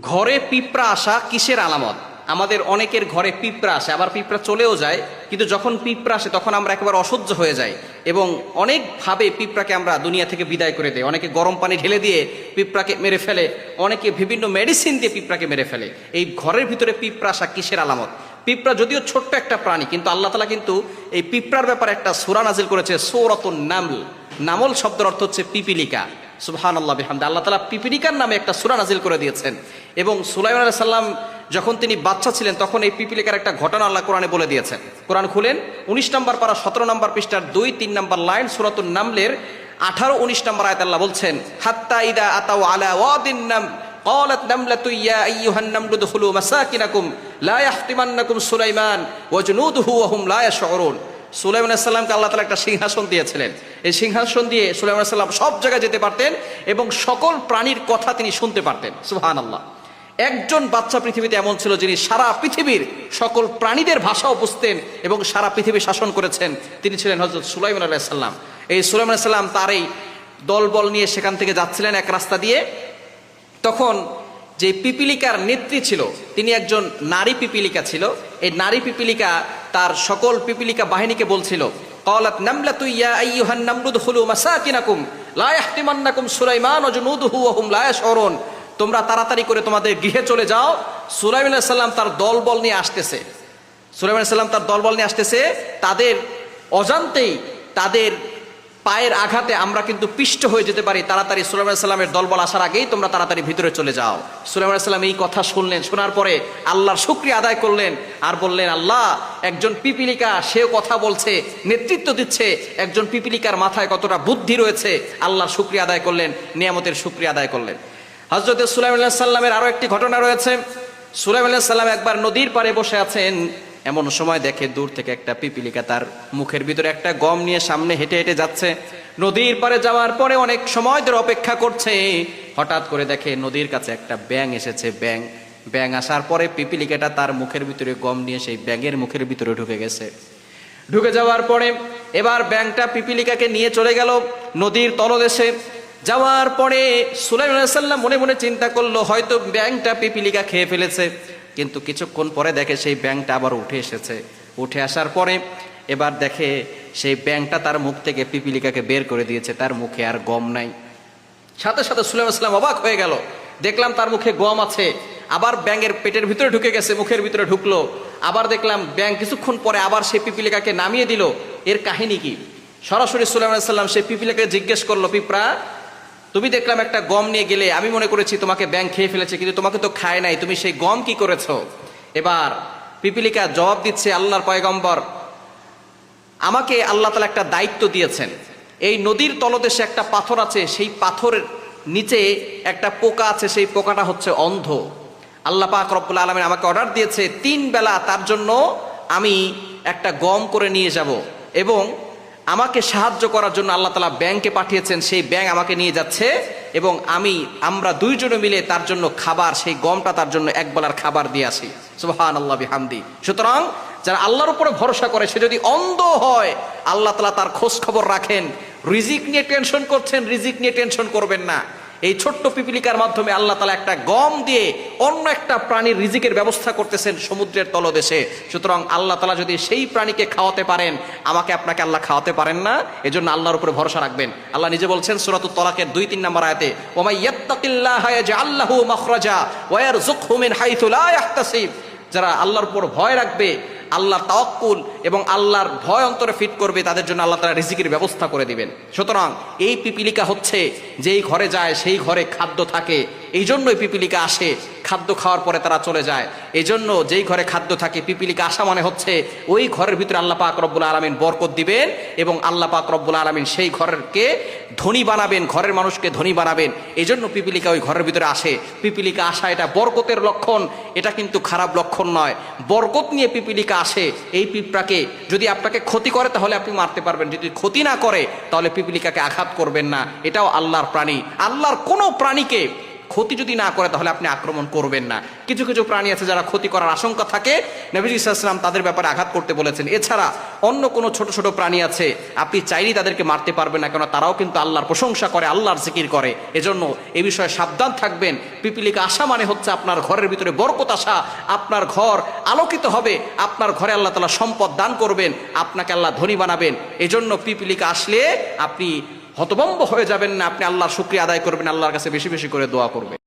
ঘরে পিঁপড়া আসা কিসের আলামত? আমাদের অনেকের ঘরে পিঁপড়া আসে, আবার পিঁপড়া চলেও যায়, কিন্তু যখন পিঁপড়া আসে তখন আমরা একেবারে অসহ্য হয়ে যাই এবং অনেকভাবে পিঁপড়াকে আমরা দুনিয়া থেকে বিদায় করে দেয় অনেকে গরম পানি ঢেলে দিয়ে পিঁপড়াকে মেরে ফেলে, অনেকে বিভিন্ন মেডিসিন দিয়ে পিঁপড়াকে মেরে ফেলে। এই ঘরের ভিতরে পিঁপড়া আসা কিসের আলামত? পিঁপড়া যদিও ছোট্ট একটা প্রাণী, কিন্তু আল্লাহ তালা কিন্তু এই পিঁপড়ার ব্যাপারে একটা সুরা নাজিল করেছে, সৌরতুন নামল। নামল শব্দের অর্থ হচ্ছে পিপিলিকা। সুবহান আল্লাহ বিহামদ আল্লাহ তালা পিপিলিকার নামে একটা সুরা নাজিল করে দিয়েছেন এবং সুলাইমান আলাইহিস সাল্লাম যখন তিনি বাচ্চা ছিলেন তখন এই পিপিলিকার একটা ঘটনা আল্লাহ কোরআনে বলে দিয়েছেন কোরআন খুলেন উনিশ নম্বর পারা সতেরো নম্বর পৃষ্ঠার দুই তিন নম্বর লাইন সুরাতুন নামলের আঠারো উনিশ নম্বর আয়াত আল্লাহ বলছেন হাত্তা ইদা আতাও আলা ওয়াদিন নাম قالت نملة يا أيها النمل ادخلوا مساكنكم لا يحطمنكم سليمان وجنوده وهم لا يشعرون সুলাইমান সাল্লামকে আল্লাহ তালা একটা সিংহাসন দিয়েছিলেন। এই সিংহাসন দিয়ে সুলাইমান সাল্লাম সব জায়গায় যেতে পারতেন এবং সকল প্রাণীর কথা তিনি শুনতে পারতেন। সুহান আল্লাহ একজন বাচ্চা পৃথিবীতে এমন ছিল যিনি সারা পৃথিবীর সকল প্রাণীদের ভাষাও বুঝতেন এবং সারা পৃথিবী শাসন করেছেন। তিনি ছিলেন হজরত সুলাইমান আলাহ সাল্লাম এই সুলাইমান সাল্লাম তার এই দলবল নিয়ে সেখান থেকে যাচ্ছিলেন এক রাস্তা দিয়ে। তখন যে পিপিলিকার নেত্রী ছিল, তিনি একজন নারী পিপিলিকা ছিল। এই নারী পিপিলিকা তার সকল পিপিলিকা বাহিনীকে বলছিল, কলাত নামলা তুইয়া আইয়ুহান নামরুদ হুলু মাসাকিনাকুম, লা ইয়াহতিমান্নাকুম সুলাইমান ওয়া ওয়াহুম লা ইয়াশউরুন। তোমরা তাড়াতাড়ি করে তোমাদের গৃহে চলে যাও। সুলাইমান সাল্লাম তার দলবল নিয়ে আসতেছে। সুলাইমান সাল্লাম তার দলবল নিয়ে আসতেছে। তাদের অজান্তেই তাদের পায়ের আঘাতে আমরা কিন্তু পিষ্ট হয়ে যেতে পারি। তাড়াতাড়ি সুলাইমান সাল্লামের দলবল আসার আগেই তোমরা তাড়াতাড়ি ভিতরে চলে যাও। সুলাইমান সাল্লাম এই কথা শুনলেন, শোনার পরে আল্লাহর শুক্রিয়া আদায় করলেন আর বললেন, আল্লাহ, একজন পিপিলিকা সেও কথা বলছে, নেতৃত্ব দিচ্ছে, একজন পিপিলিকার মাথায় কতটা বুদ্ধি রয়েছে। আল্লাহর শুক্রিয়া আদায় করলেন, নিয়ামতের শুক্রিয়া আদায় করলেন। হজরত সুলাইম সাল্লামের আরও একটি ঘটনা রয়েছে। সুলাইম সাল্লাম একবার নদীর পাড়ে বসে আছেন। এমন সময় দেখে দূর থেকে একটা পিপিলিকা তার মুখের ভিতরে একটা গম নিয়ে সামনে হেঁটে হেঁটে যাচ্ছে। নদীর পাড়ে যাওয়ার পরে অনেক সময় ধরে অপেক্ষা করছে। হঠাৎ করে দেখে নদীর কাছে একটা ব্যাং এসেছে ব্যাং ব্যাং আসার পরে পিপিলিকাটা তার মুখের ভিতরে গম নিয়ে সেই ব্যাঙের মুখের ভিতরে ঢুকে গেছে। ঢুকে যাওয়ার পরে এবার ব্যাংকটা পিপিলিকাকে নিয়ে চলে গেল নদীর তলদেশে। যাওয়ার পরে সুলাইমান সাল্লাম মনে মনে চিন্তা করল, হয়তো ব্যাংকটা পিপিলিকা খেয়ে ফেলেছে। কিন্তু কিছুক্ষণ পরে দেখে সেই ব্যাংকটা আবার উঠে এসেছে। উঠে আসার পরে এবার দেখে সেই ব্যাংকটা তার মুখ থেকে পিপিলিকাকে বের করে দিয়েছে, তার মুখে আর গম নাই। সাথে সাথে সাল্লাম অবাক হয়ে গেল। দেখলাম তার মুখে গম আছে, আবার ব্যাঙের পেটের ভিতরে ঢুকে গেছে, মুখের ভিতরে ঢুকলো। আবার দেখলাম ব্যাং কিছুক্ষণ পরে আবার সেই পিপিলিকাকে নামিয়ে দিল। এর কাহিনী কি? সরাসরি সুলাইমান সাল্লাম সেই পিপিলিকাকে জিজ্ঞেস করল, পিঁপড়া তুমি দেখলাম একটা গম নিয়ে গেলে, আমি মনে করেছি তোমাকে ব্যাংক খেয়ে ফেলেছে, কিন্তু তোমাকে তো খায় নাই, তুমি সেই গম কি করেছ? এবার পিপিলিকা জবাব দিচ্ছে আল্লাহর পয়গম্বর, আমাকে আল্লাহ তালা একটা দায়িত্ব দিয়েছেন। এই নদীর তলদেশে একটা পাথর আছে, সেই পাথরের নিচে একটা পোকা আছে, সেই পোকাটা হচ্ছে অন্ধ। আল্লাহ পাক রব্বুল আলমিন আমাকে অর্ডার দিয়েছে, তিন বেলা তার জন্য আমি একটা গম করে নিয়ে যাব এবং আমাকে সাহায্য করার জন্য আল্লাহ তালা ব্যাংকে পাঠিয়েছেন, সেই ব্যাংক আমাকে নিয়ে যাচ্ছে এবং আমি, আমরা দুইজনে মিলে তার জন্য খাবার, সেই গমটা তার জন্য এক বেলার খাবার দিয়ে আসি। সুহান আল্লাহ বিহামদি। সুতরাং যারা আল্লাহর উপরে ভরসা করে, সে যদি অন্ধ হয়, আল্লাহ তালা তার খোঁজ খবর রাখেন। রিজিক নিয়ে টেনশন করছেন, রিজিক নিয়ে টেনশন করবেন না। এই ছোট্ট পিপিলিকার মাধ্যমে আল্লাহ তালা একটা গম দিয়ে অন্য একটা প্রাণীর রিজিকের ব্যবস্থা করতেছেন সমুদ্রের তলদেশে। সুতরাং আল্লাহ তালা যদি সেই প্রাণীকে খাওয়াতে পারেন, আমাকে আপনাকে আল্লাহ খাওয়াতে পারেন না, এজন্য আল্লাহর উপরে ভরসা রাখবেন। আল্লাহ নিজে বলছেন সুরাত তলাকের দুই তিন নম্বর আয়াতে আল্লাহু যারা আল্লাহর উপর ভয় রাখবে আল্লাহর তাওয়াক্কুল এবং আল্লাহর ভয় অন্তরে ফিট করবে, তাদের জন্য আল্লাহ তারা রিজিকের ব্যবস্থা করে দিবেন। সুতরাং এই পিপিলিকা হচ্ছে, যেই ঘরে যায় সেই ঘরে খাদ্য থাকে এই জন্যই পিপিলিকা আসে। খাদ্য খাওয়ার পরে তারা চলে যায়। এই জন্য যেই ঘরে খাদ্য থাকে, পিপিলিকা আসা মানে হচ্ছে ওই ঘরের ভিতরে আল্লাহ পাক রব্বুল আলমিন বরকত দিবেন এবং আল্লাহ পাক রব্বুল আলমিন সেই ঘরকে ধনী বানাবেন, ঘরের মানুষকে ধনী বানাবেন। এই জন্য পিপিলিকা ওই ঘরের ভিতরে আসে। পিপিলিকা আসা এটা বরকতের লক্ষণ, এটা কিন্তু খারাপ লক্ষণ নয়। বরকত নিয়ে পিপিলিকা আসে, এই পিঁপড়াকে যদি আপনাকে ক্ষতি করে, তাহলে আপনি মারতে পারবেন। যদি ক্ষতি না করে, তাহলে পিপিলিকাকে আঘাত করবেন না। এটাও আল্লাহর প্রাণী। আল্লাহর কোনো প্রাণীকে ক্ষতি যদি না করে, তাহলে আপনি আক্রমণ করবেন না। কিছু কিছু প্রাণী আছে যারা ক্ষতি করার আশঙ্কা থাকে। নবীজ ইসলাম তাদের ব্যাপারে আঘাত করতে বলেছেন। এছাড়া অন্য কোনো ছোট ছোট প্রাণী আছে, আপনি চাইলেই তাদেরকে মারতে পারবেন না কেন তারাও কিন্তু আল্লাহর প্রশংসা করে, আল্লাহর জিকির করে। এজন্য এ বিষয়ে সাবধান থাকবেন। পিপিলিকা আসা মানে হচ্ছে আপনার ঘরের ভিতরে বরকত আসা, আপনার ঘর আলোকিত হবে, আপনার ঘরে আল্লাহ তালা সম্পদ দান করবেন, আপনাকে আল্লাহ ধনী বানাবেন। এজন্য পিপিলিকা আসলে আপনি হতবম্ব হয়ে যাবেন না, আপনি আল্লাহর শুক্রিয়া আদায় করবেন, আল্লাহর কাছে বেশি বেশি করে দোয়া করবেন।